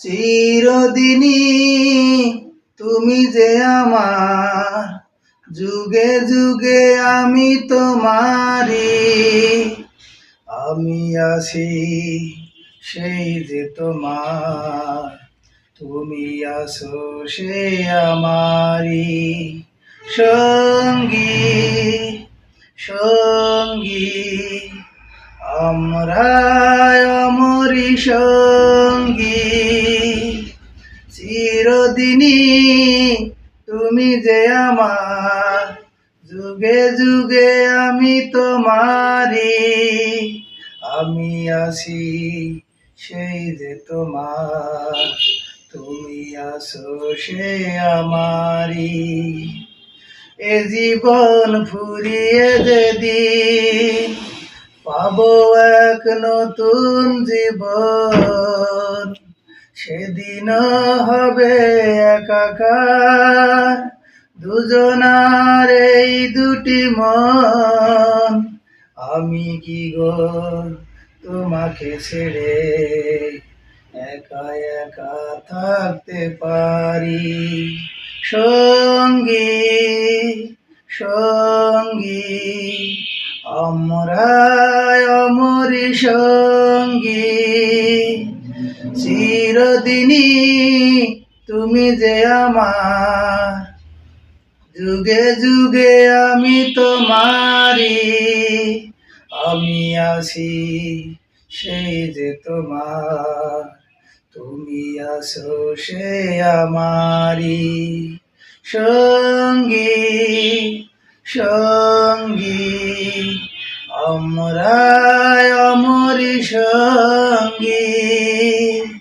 চিরদিনই তুমি যে আমার, যুগে যুগে আমি তোমারি আমি আছি সেই যে তোমার, তুমি আসো সে আমারি সঙ্গী সঙ্গী আমরা অমরি সঙ্গী। চিরদিনই তুমি যে আমার। যুগে যুগে আমি তোমারি আমি আছি সেই যে তোমার। তুমি আসো সে আমারি এ জীবন ফুরিয়ে যদি পাবো এক নতুন জীবন। সেদিন হবে একাকার, দুজনার এই দুটি মন। আমি কি গো তোমাকে ছেড়ে একা একা থাকতে পারি? সঙ্গী সঙ্গী আমরা অমরি সঙ্গী। চিরদিনই তুমি যে আমার। যুগে যুগে আমি তোমারি আমি আছি সেই যে তোমার। তুমি আসো সে আমারি সঙ্গী সঙ্গী। আমরা 声音